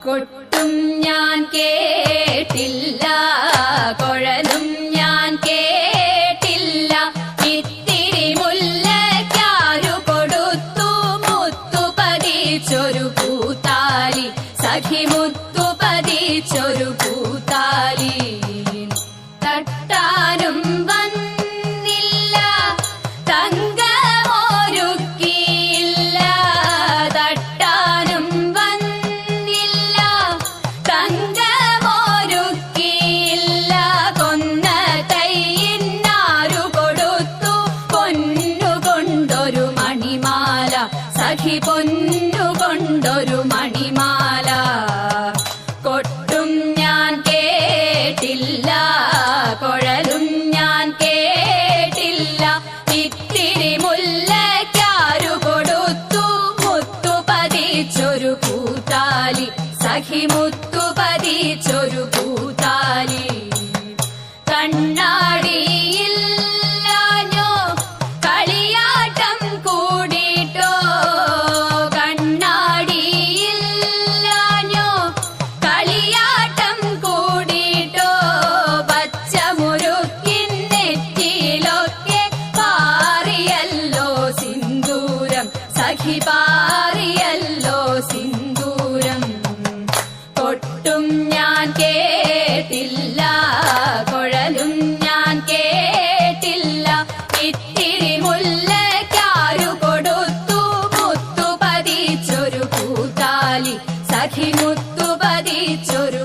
കൊട്ടും ഞാൻ കേട്ടില്ല കൊഴലും ഞാൻ കേട്ടില്ല. ഇത്തിരി മുല്ലക്കാരു കൊടുത്തു മുത്തു പതിച്ചൊരു പൂത്താലി സഖി മുത്തു പതിച്ചൊരു പൂത്താലി തട്ടാനും വന്നില്ല തങ്കമൊരുക്കിയില്ല സഖി പൊന്നുകൊണ്ടൊരു മണിമാല. കൊട്ടും ഞാൻ കേട്ടില്ല. കുഴലും ഞാൻ കേട്ടില്ല. ഇത്തിരി മുല്ലക്കാരു കൊടുത്തു. മുത്തു പതിച്ചൊരു കൂത്താലി. സഖി മുത്തു പതിച്ചൊരു കൂത്താലി. കണ്ണാടിയില്ലാഞ്ഞോ സഖി സിന്ദൂരം. കൊട്ടും ഞാൻ കേട്ടില്ല കുഴലും ഞാൻ കേട്ടില്ല. ഇത്തിരി മുല്ലക്കാരു കൊടുത്തു മുത്തു പതിച്ചൊരു കൂത്താലി. സഖി മുത്തു പതിച്ചൊരു